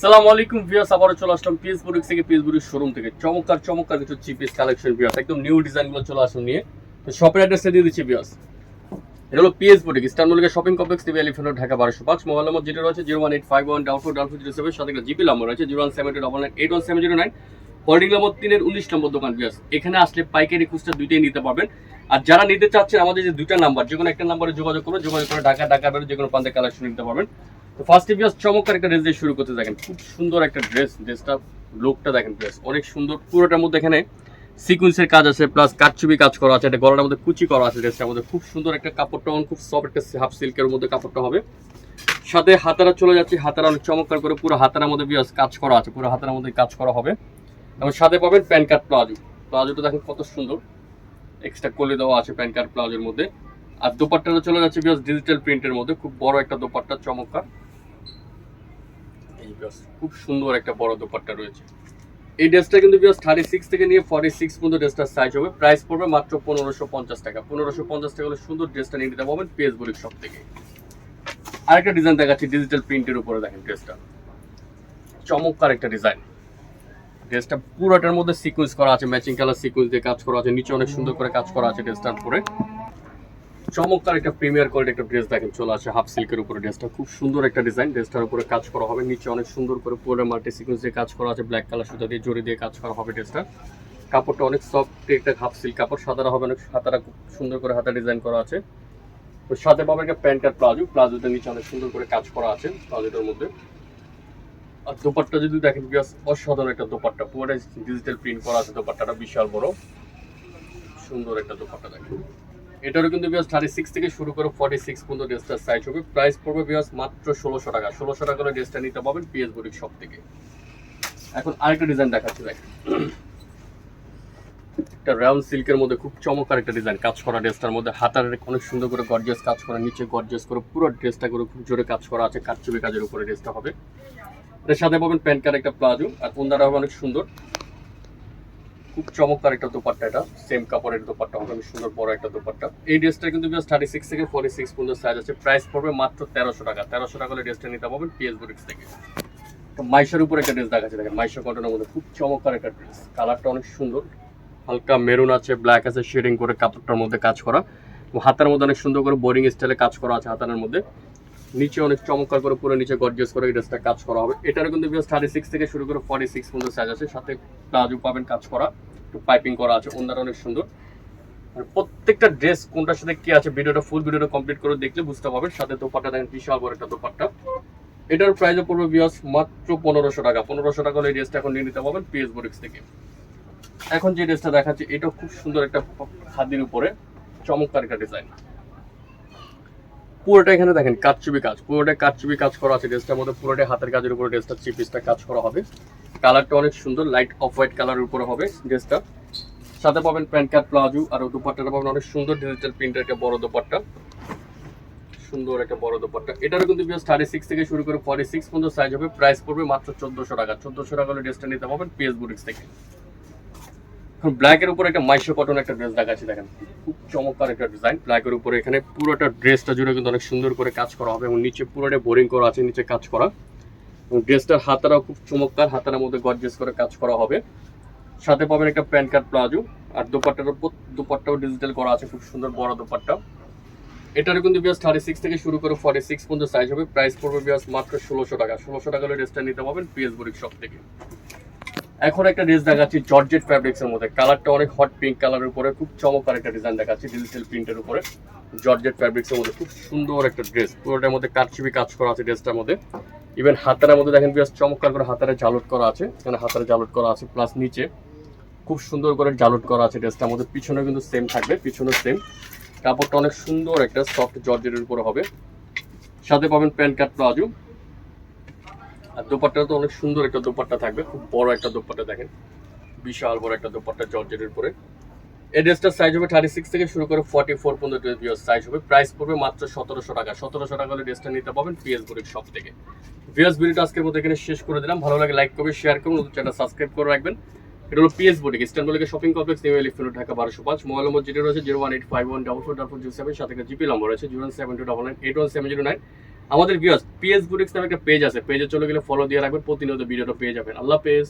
সালাম আলাইকুম ভিউয়ার্স, আবারও চলে আসলাম পিএস বুরিক্স থেকে। পিএস বুরিক্স শোরুম থেকে। চমৎকার চমৎকার কিছু চিপিস কালেকশন ভিউয়ার্স। একদম নিউ ডিজাইনগুলো চলে নিয়ে। তো শপের দিয়ে দিচ্ছি ভিউয়ার্স। এটা হলো PS boutique shopping complex TV Dhaka বারোশো পাঁচ। মোবাইল নম্বর যেটা রয়েছে zero one eight five one double four double four zero seven সাথে একটা GP number zero one seven nine eight one seven zero nine holding number তিনের উনিশ নম্বর দোকান viewers. এখানে আসলে পাইকারি খুচরা দুইটাই নিতে পারবেন। আর যারা নিতে চাচ্ছেন, আমাদের যে দুইটা নাম্বার যে কোনো একটা নাম্বারে যোগাযোগ করুন। যোগাযোগ করে ঢাকা যে কোনো প্রান্তে কালেকশন নিতে পারবেন। তো ফার্স্ট ভিউয়ার্স চমৎকার একটা ড্রেস দিয়ে শুরু করতে দেখেন, খুব সুন্দর একটা ড্রেস ড্রেসটা লুকটা দেখেন ড্রেস অনেক সুন্দর। পুরোটার মধ্যে এখানে সিকুয়েন্সের কাজ আছে প্লাস কাটচুবি কাজ করা আছে এটা গলাটার মধ্যে কুচি করা আছে ড্রেসটার মধ্যে। খুব সুন্দর একটা কাপড়টা খুব সফট একটা হাফ সিল্কের মধ্যে কাপড়টা হবে। সাথে হাতারা চলে যাচ্ছে, হাতারা অনেক চমৎকার করে পুরো হাতারার মধ্যে বিয়াস কাজ করা আছে, পুরো হাতারার মধ্যে কাজ করা হবে। এবং সাথে পাবেন প্যান কার্ড প্লাজো। প্লাজোটা দেখেন কত সুন্দর। এক্সট্রা কলে দেওয়া আছে প্যান কার্ড প্লাজোর মধ্যে। আর দোপাট্টাটা চলে যাচ্ছে বিয়াস ডিজিটাল প্রিন্টের মধ্যে, খুব বড় একটা দোপাট্টা, চমৎকার। খুব সুন্দর একটা বড় দোপাট্টা রয়েছে। এই ড্রেসটা কিন্তু বিয়াস থার্টি সিক্স থেকে নিয়ে ফর্টি সিক্স পর্যন্ত ড্রেসটার সাইজ হবে। প্রাইস পড়বে মাত্র পনেরোশো পঞ্চাশ টাকা। পনেরোশো পঞ্চাশ টাকা হলে সুন্দর ড্রেসটা নিয়ে নিতে পারবেন পেজ বলিক সব থেকে। আরেকটা ডিজাইন দেখাচ্ছি ডিজিটাল প্রিন্টের উপরে দেখেন ড্রেসটা। চমৎকার একটা ডিজাইন ড্রেসটা পুরোটার মধ্যে সিকোয়েন্স করা আছে ম্যাচিং কালার সিকোয়েন্স দিয়ে কাজ করা আছে, নিচে অনেক সুন্দর করে কাজ করা আছে ড্রেসটার উপরে। চমৎকার একটা প্রিমিয়ার কোয়ালিটি একটা ড্রেস দেখেন, চলে আসে হাফ সিল্কের উপরে ড্রেসটা খুব সুন্দর একটা ডিজাইন ড্রেসটার উপরে কাজ করা হবে। নিচে অনেক সুন্দর করে পুরো মাল্টি সিকোয়েন্স দিয়ে কাজ করা আছে ব্ল্যাক কালার সুতা দিয়ে, জড়ি দিয়ে কাজ করা হবে ড্রেসটা কাপড়টা অনেক সফট একটা হাফ সিল্ক কাপড় সাদারা হবে অনেক হাতারা খুব সুন্দর করে হাতা ডিজাইন করা আছে। তো সাথে পাবেন একটা প্যান্ট আর প্লাজো প্লাজোটা নিচে অনেক সুন্দর করে কাজ করা আছে প্লাজোটার মধ্যে। আর দোপাট্টা যদি দেখেন বিয়াস অসাধারণ একটা দোপাট্টা। পুরোটাই ডিজিটাল প্রিন্ট করা আছে, দোপাট্টাটা বিশাল বড়। সুন্দর একটা দোপাট্টা দেখেন। এটারও কিন্তু বিয়াস থার্টি সিক্স থেকে শুরু করে ফর্টি সিক্স পর্যন্ত ড্রেসটার সাইজ হবে। প্রাইস পড়বে বিয়াস মাত্র ষোলোশো টাকা। ষোলোশো টাকা করে ড্রেসটা নিতে পাবেন পিএস বুটিক শপ থেকে। এখন আরেকটা ডিজাইন দেখাচ্ছি দেখেন একটা রাউন্ড সিল্কের মধ্যে খুব চমৎকার একটা ডিজাইন কাজ করা ড্রেসটার মধ্যে। হাতার অনেক সুন্দর করে গর্জিয়াস কাজ করা, নিচে গর্জিয়াস করে পুরো ড্রেসটা করে খুব জোরে কাজ করা আছে। কাটচুপি কাজের উপরে ড্রেসটা হবে। এটার সাথে পাবেন প্যান্ট কার একটা প্লাজো, আর কোনদাটা হবে অনেক সুন্দর। খুব চমৎকার একটা দোপাট্টা এটা। সেম কাপড়ের দোপাট্টা অনেক সুন্দর বড় একটা দোপাট্টা। এই ড্রেসটা কিন্তু থার্টি সিক্স থেকে ফর্টি সিক্স পর্যন্ত সাইজ আছে। প্রাইস পড়বে মাত্র তেরোশো টাকা। তেরোশো টাকা হলে ড্রেসটা নিতে পারবেন পিএস বুটিক্স থেকে। মাইশার উপর একটা ড্রেস দেখাচ্ছে, দেখেন মাইশা কটনের মধ্যে খুব চমৎকার একটা ড্রেস। কালারটা অনেক সুন্দর। হালকা মেরুন আছে ব্ল্যাক আছে শেডিং করে কাপড়টার মধ্যে কাজ করা। হাতার মধ্যে অনেক সুন্দর করে বোরিং স্টাইলে কাজ করা আছে হাতার মধ্যে। নিচে অনেক চমৎকার করে পুরো নিচে গর্জিয়াস করে এই ড্রেসটা কাজ করা হবে। এটারও কিন্তু বিয়াস থার্টি সিক্স থেকে শুরু করে ফর্টি সিক্স পর্যন্ত সাইজ আছে। সাথে প্লাজো পাবেন কাজ করা। একটু পাইপিং করা আছে ওনারা অনেক সুন্দর। আর প্রত্যেকটা ড্রেস কোনটার সাথে কি আছে ভিডিওটা ফুল ভিডিওটা কমপ্লিট করে দেখলে বুঝতে পারবেন। সাথে দোপাট্টা দেখেন, বিশাল বড় একটা দোপাট্টা। এটার প্রাইসও পড়বে বিয়াস মাত্র পনেরোশো টাকা। পনেরোশো টাকা হলে এই ড্রেসটা এখন নিয়ে নিতে পারবেন পিএস বোরিক্স থেকে। এখন যে ড্রেসটা দেখাচ্ছি এটাও খুব সুন্দর একটা খাদির উপরে। চমৎকার একটা ডিজাইন পুরোটা এখানে দেখেন কাটচুবি কাজ। পুরোটা কাটচুবি কাজ করা আছে ড্রেসটার মধ্যে পুরোটা হাতের কাজের উপরে ড্রেসটা চিপিসটা কাজ করা হবে। কালারটা অনেক সুন্দর লাইট অফ হোয়াইট কালারের উপরে হবে ড্রেসটা সাথে পাবেন প্যান্ট কার্ড প্লাজো, আর দুপাট্টাটা পাবেন অনেক সুন্দর ডিজিটাল প্রিন্টের একটা বড় দোপাট্টা। সুন্দর একটা বড় দোপাট্টা। এটারও কিন্তু বিয়াস থার্টি সিক্স থেকে শুরু করে ফর্টি সিক্স পর্যন্ত সাইজ হবে প্রাইস পড়বে মাত্র চোদ্দশো টাকা। চোদ্দশো টাকা হলে ড্রেসটা নিতে পাবেন পিএস বুটিক্স থেকে। ব্ল্যাকের উপরে একটা মাইশো কটন একটা ড্রেস দেখাচ্ছি, দেখেন। খুব চমৎকার একটা ডিজাইন ব্ল্যাকের উপরে এখানে পুরোটা ড্রেসটা জুড়ে কিন্তু অনেক সুন্দর করে কাজ করা হবে এবং নিচে পুরোটা বোরিং করা আছে, নিচে কাজ করা। এবং ড্রেসটার হাতারাও খুব চমৎকার হাতার মধ্যে গর্জেস করে কাজ করা হবে। সাথে পাবেন একটা প্যান্ট কার্ড প্লাজো, আর দোপাট্টার উপর দোপাট্টাও ডিজিটাল করা আছে, খুব সুন্দর বড় দোপাট্টা। এটার কিন্তু বিয়াস থার্টি সিক্স থেকে শুরু করে ফর্টি সিক্স পর্যন্ত সাইজ হবে। প্রাইস পড়বে বিয়াস মাত্র ষোলোশো টাকা। ষোলোশো টাকা হলে ড্রেসটা নিতে পাবেন পিএস বুরিক শপ থেকে। এখন একটা ড্রেস দেখাচ্ছি জর্জেট ফ্যাব্রিক্স এর মধ্যে। কালারটা অনেক হট পিঙ্ক কালারের উপরে, খুব চমৎকার একটা ডিজাইন দেখাচ্ছি ডিজিটাল প্রিন্টের উপরে। জর্জেট ফ্যাব্রিক্স এর মধ্যে খুব সুন্দর একটা ড্রেস পুরোটার মধ্যে কাটছিবি কাজ করা আছে ড্রেসটার মধ্যে। ইভেন হাতার মধ্যে দেখেন বেশ চমৎকার করে হাতারে জালট করা আছে। এখানে হাতারে জালট করা আছে প্লাস নিচে খুব সুন্দর করে জালট করা আছে ড্রেসটার মধ্যে। পিছনে কিন্তু সেম থাকবে, পিছনে সেম কাপড়টা অনেক সুন্দর একটা সফট জর্জেটের উপরে হবে। সাথে পাবেন প্যান্ট কাট প্লাজো আর দোপাট্টা তো অনেক সুন্দর একটা দোপাট্টা থাকবে, খুব বড় একটা দোপাট্টা দেখেন। বিশাল বড় একটা দোপাট্টা জর্জেটের উপরে। এই ড্রেসটার সাইজ হবে থার্টি সিক্স থেকে শুরু করে ফর্টি ফোর পর্যন্ত সাইজ হবে। প্রাইস পড়বে মাত্র সতেরোশো টাকা। সতেরোশো টাকা হলে ড্রেসটা নিতে পাবেন পিএস বুড়ির শপ থেকে। ভিএস ভিডিওটা আজকের মধ্যে এখানে শেষ করে দিলাম। ভালো লাগে লাইক করবে শেয়ার করুন নতুন চ্যানেল সাবস্ক্রাইব করে রাখবেন। এটা হলো PS boutique ইস্টানবুলিকে shopping complex new elephant Dhaka, বারোশো পাঁচ। মোবাইল নম্বর যেটা রয়েছে zero one eight five one double four double zero seven সাথে জিপি নম্বর রয়েছে zero seven two double nine eight one seven zero nine আমাদের viewers PS boutiques নামে একটা page আছে পেজে চলে গেলে ফলো দিয়ে রাখবেন, প্রতিনিয়ত ভিডিওটা পেয়ে যাবেন। আল্লাহ পেজ